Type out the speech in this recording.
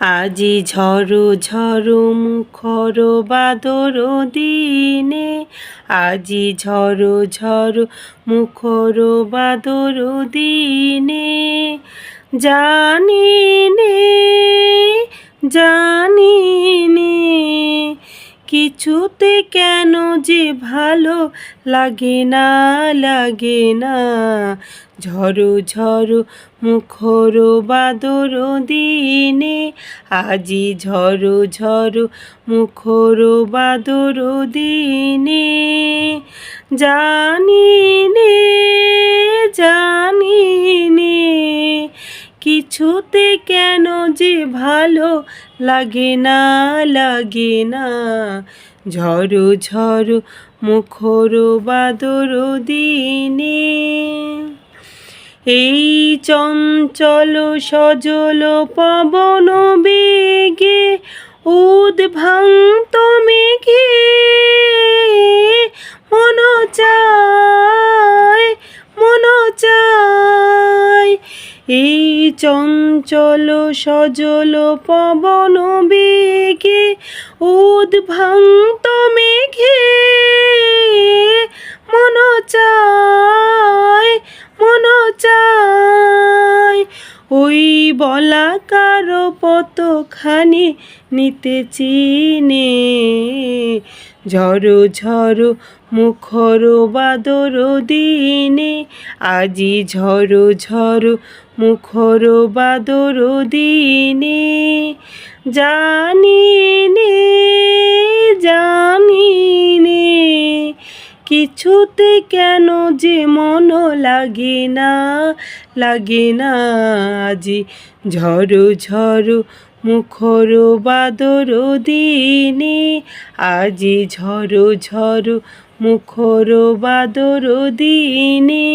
আজি ঝড়ো ঝড়ো মুখর বাদর দিনে আজি ঝড়ো ঝড়ো মুখর বাদর দিনে। জানিনে জানিনে কিছুতে কেন যে ভালো লাগে না লাগে না? ঝড়ো ঝড়ো মুখর বাদর দিনে, আজি ঝড়ো ঝড়ো মুখর বাদর দিনে। জানি নে কিছুতে কেন যে ভালো লাগে না লাগে না? ঝড়ো ঝড়ো মুখর বাদর দিনে। এই চঞ্চল সজল পবন বেগে উদ্ভান্ত চঞ্চল সজল পবন বেগে উদ্ভান্ত মেঘে ওই বলাকার পতখানি নিতে চিনে? ঝড়ো ঝড়ো মুখর বাদর দিনে, আজি ঝড়ো ঝড়ো মুখর বাদর দিনে। জানি কিছুতে কেন যে মন লাগে না লাগে না আজি ঝড়ো ঝড়ো মুখর বাদর দিনে, আজি ঝড়ো ঝড়ো মুখর বাদর দিনে।